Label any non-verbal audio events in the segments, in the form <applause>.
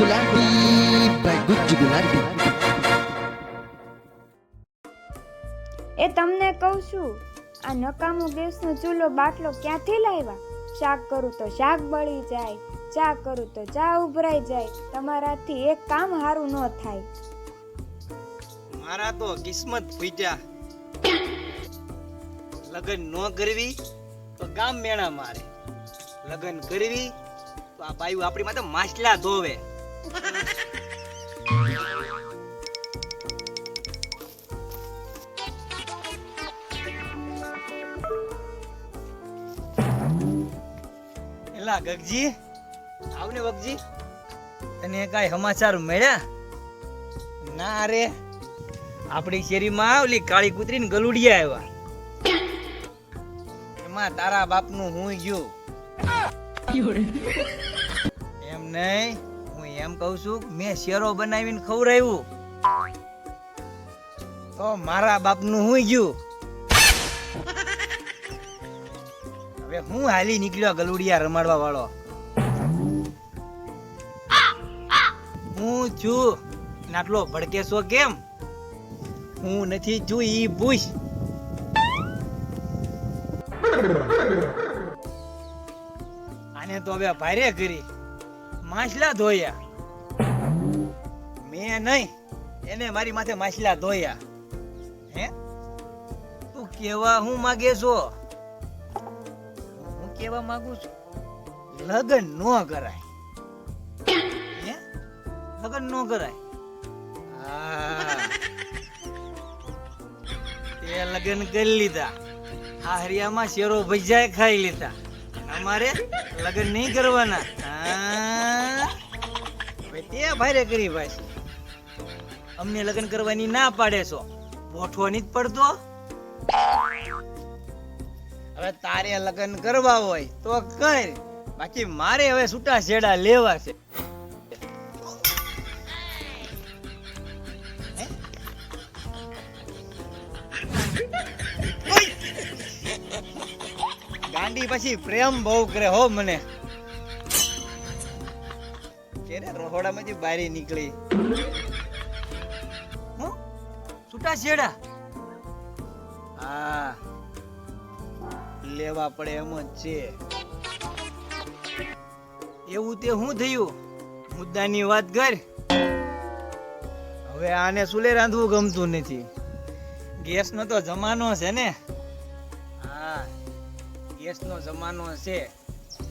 ગુલાબી ભાઈ ગુજ્જુ ગુલાબી એ તમને કહું છું આ નકામો ગેસનો ચૂલો બાટલો ક્યાંથી લાવ્યા? શાક કરું તો શાક બળી જાય ચા કરું તો ચા ઉભરાઈ જાય તમારાથી એક કામ હારું ન થાય. મારા તો કિસ્મત ફૂટ્યા લગન ન કરવી તો ગામ મેણા મારે. લગન કરવી તો આ બાયું આપણી માથે માછલા ધોવે. એલા ગગજી આવને વગજી તને કાંઈ સમાચાર મળ્યા? ના રે. આપણી શેરીમાં ઓલી કાળી કૂતરી ને ગલુડિયા આવ્યા. એમાં તારા બાપનું હું ગયું. એમ નહીં. એમ કહું છું મેં શેરો બનાવીને ખવડાવ્યું. તો મારા બાપનું હું ગયું. હવે હું હાલી નીકળ્યો ગલુડિયા રમાડવા વાળો હું છું. નાટલો ભડકેશો કેમ? હું નથી છું ઈ પૂછ આને તો હવે ભારે કરી. માછલા ધોયા. મેં નહીં. એને મારી માથે માછલા ધોયા. હે? તું કેવા હું માગે છો? હું કેવા માંગુ છું? લગન ન કરાય. હે? લગન ન કરાય. હા. તે લગન કરી લીધા. આ હરિયામાં શેરો ભજાય ખાઈ લીધા. અમારે લગન નહીં કરવાના. હા. તે ભારે કરી પાછી અમને લગ્ન કરવાની ના પાડે છો. ગોઠવાની જ પડતો. હવે તારે લગન કરવા હોય તો કર. બાકી મારે હવે છૂટા છેડા લેવા છે. ગાંડી પછી પ્રેમ બહુ કરે હો મને. રહોડામાંથી બારી નીકળી? છૂટા છેડા. હા. લેવા પડે એમ જ છે. એવું તે શું થયું? મુદ્દાની વાત કર. હવે આને સુલે રાંધવું ગમતું નથી. ગેસનો તો જમાનો છે ને. હા ગેસનો જમાનો છે.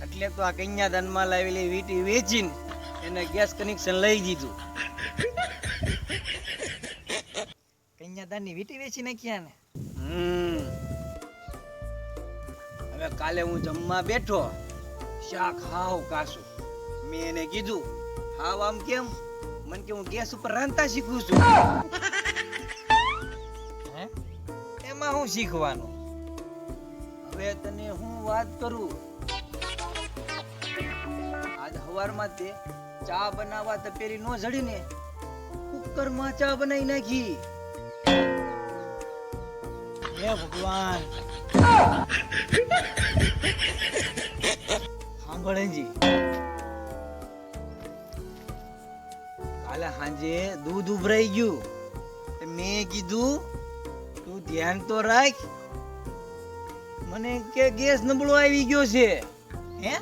એટલે તો આ કન્યાદાનમાં લાવેલી વીટી વેચીને એને ગેસ કનેક્શન લઈ દીધું. કન્યાદાનની વીટી વેચી નાખ્યા ને હમ. હવે કાલે હું જમવા બેઠો શાક હાવ કાસું મેં એને કીધું હાવ આમ કેમ? મને કે હું ગેસ ઉપર રાંધતા શીખું છું. એમાં હું શીખવાનું? હવે તને હું વાત કરું? આજ હવારમાં તે ચા બનાવવા તપેરી નો જડીને કુકરમાં ચા બનાવી નાખી. હે ભગવાન. સાંભળેજી કાલે સાંજે દૂધ ઉભરાઈ ગયું. મેં કીધું, તું ધ્યાન તો રાખ. મને કે ગેસ નબળો આવી ગયો છે. હે?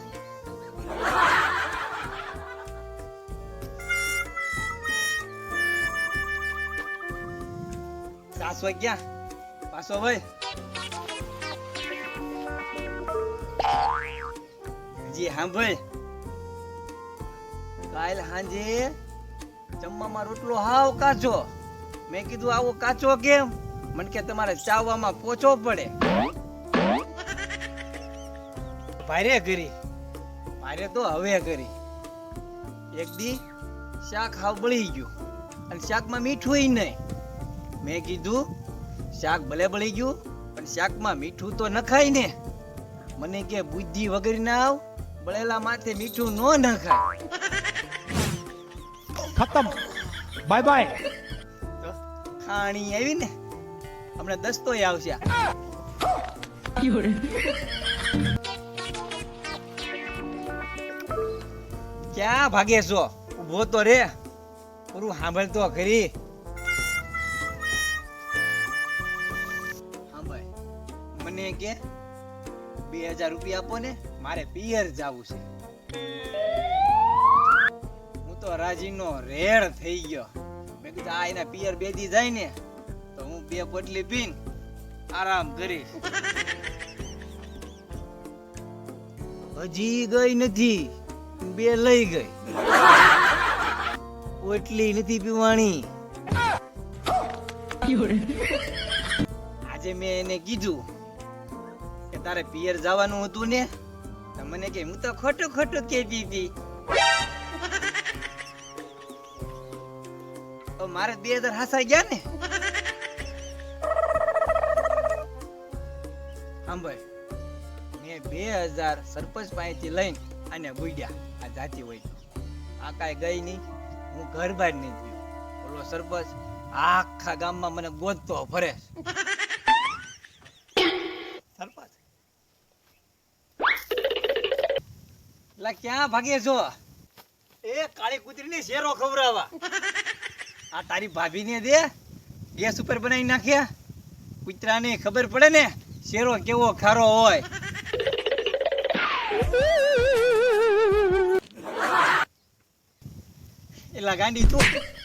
સાસ વાગ્યા? પાછો ભાઈ. જી સાંભળ કાલ સાંજે જમવામાં રોટલો હાવ કાચો. મેં કીધું, આવો કાચો કેમ? મને કે, તમારે ચાવવામાં પોચો પડે. ભારે કરી. ભારે તો હવે કરી. એક દી શાક હાવ બળી ગયું. અને શાકમાં મીઠું નહીં. મેં કીધું શાક ભલે બળી ગયું પણ શાકમાં મીઠું તો નખાય ને. મને કે બુદ્ધિ વગર ના આવ બળેલા માથે મીઠું નો નખાય. ખતમ. બાય બાય ખાણી આવી ને? હમણાં દસ્તો આવશે ક્યાં ભાગે છો? ઊભો તો રે. પૂરું સાંભળતો ખરી. મને કે બે હજાર રૂપિયા આપો ને મારે પિયર જવું છે. હું તો રાજીનો રેડ થઈ ગયો. મેં કીધું આ એના પિયર બેદી જાય ને તો હું બે પોટલી પીન આરામ કરીશ. હજી ગઈ નથી બે લઈ ગઈ. પોટલી નથી પીવાની. આજે મેં એને કીધું તારે પિયર જવાનું હતું ને મને કે, હું તો ખોટું ખોટું કહેતી હતી. <laughs> મારે બે હજાર હસાઈ ગયા ને? સાંભળ મેં બે હજાર સરપંચ પાસેથી લઈને અને બુડ્યા આ જાતી હોય આ કાંઈ ગઈ નહીં, હું ઘર બહાર નહીં ગયો ઓલો સરપંચ આખા ગામમાં મને ગોતતો ફરે લા ક્યાં ભાગે છો? એ કાળી કૂતરીને શેરો ખવડાવવા. <laughs> આ તારી ભાભીને દે ગેસ ઉપર બનાવી નાખ્યા કૂતરાને ખબર પડે ને શેરો કેવો ખારો હોય. <laughs> એલા ગાંડી તું.